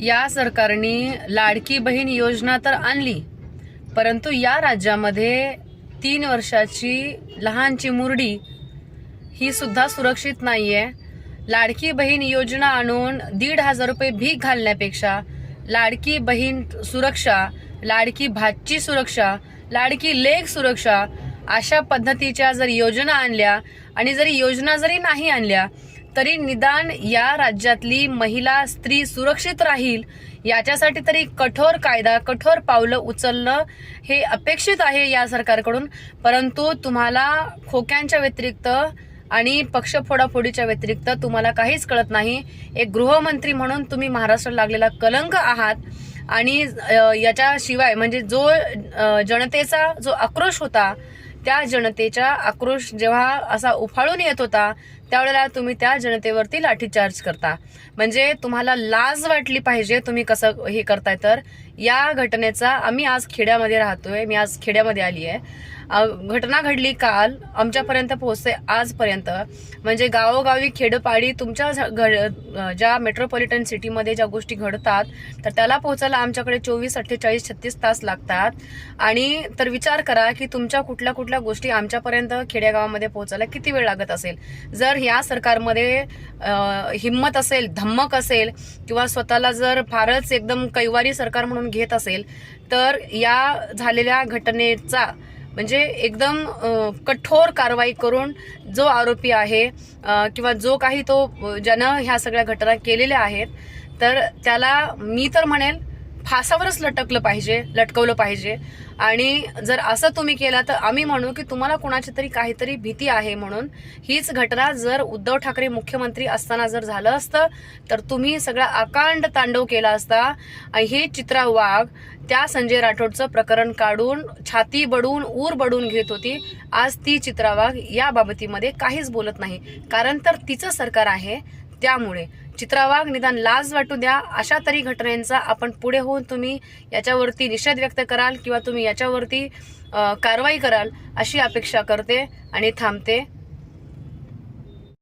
या सरकारने लाडकी बहीण योजना तर आणली परंतु या राज्यामध्ये तीन वर्षाची लहानची मुरडी ही सुद्धा सुरक्षित आहे लाडकी बहीण योजना आणून दीड हजार रुपये भीक घालण्यापेक्षा लाडकी बहीण सुरक्षा लाडकी भातची सुरक्षा लाडकी लेख सुरक्षा अशा पद्धतीच्या जर योजना आणल्या आणि जरी योजना जरी नाही आणल्या तरी निदान या राज्यातली महिला स्त्री सुरक्षित राहील? याच्यासाठी तरी कठोर कायदा कठोर पावलं उचलणं हे अपेक्षित आहे या सरकारकडून. परंतु तुम्हाला खोक्यांच्या व्यतिरिक्त आणि पक्ष फोडाफोडीच्या व्यतिरिक्त तुम्हाला काहीच कळत नाही. एक गृहमंत्री म्हणून तुम्ही महाराष्ट्राला लागलेला कलंक आहात आणि याच्याशिवाय म्हणजे जो जनतेचा जो आक्रोश होता त्या जनतेचा आक्रोश जेव्हा असा उफाळून येत होता त्यावेळेला तुम्ही त्या जनतेवरती लाठीचार्ज करता. म्हणजे तुम्हाला लाज वाटली पाहिजे तुम्ही कसं हे करताय तर. या घटनेचा आम्ही आज खेड्यामध्ये राहतोय मी आज खेड्यामध्ये आली आहे. घटना घडली काल आमच्यापर्यंत पोहोचते आजपर्यंत. म्हणजे गावोगावी खेडपाडी तुमच्या घड- ज्या मेट्रोपॉलिटन सिटीमध्ये ज्या गोष्टी घडतात तर त्याला पोहोचायला आमच्याकडे चोवीस अठ्ठेचाळीस छत्तीस तास लागतात. आणि तर विचार करा की तुमच्या कुठल्या कुठल्या गोष्टी आमच्यापर्यंत खेड्यागावामध्ये पोहोचायला किती वेळ लागत असेल? जर या सरकारमध्ये हिंमत असेल धम्मक असेल किंवा स्वतःला जर फारच एकदम कैवारी सरकार म्हणून घेत असेल तर या झालेल्या घटनेचा म्हणजे एकदम कठोर कारवाई करून जो आरोपी आहे किंवा जो काही तो ज्यानं ह्या सगळ्या घटना केलेल्या आहेत तर त्याला मी तर म्हणेल फासावरच लटकलं पाहिजे लटकवलं पाहिजे. आणि जर असं तुम्ही केलं तर आम्ही म्हणू की तुम्हाला कुणाची तरी काहीतरी भीती आहे म्हणून हीच घटना जर उद्धव ठाकरे मुख्यमंत्री असताना जर झालं असतं तर तुम्ही सगळा अकांड तांडव केला असता. हे चित्रा वाघ त्या संजय राठोडचं प्रकरण काढून छाती बडून ऊर बडून घेत होती. आज ती चित्रा वाघ या बाबतीमध्ये काहीच बोलत नाही. कारण तर तिचं सरकार आहे त्यामुळे. चित्रा वाघ निदान लाज वाटू द्या. अशा तरी घटनांचा आपण पुढे होऊन तुम्ही याच्यावरती निषेध व्यक्त कराल किंवा तुम्ही याच्यावरती कारवाई कराल अशी अपेक्षा करते आणि थांबते.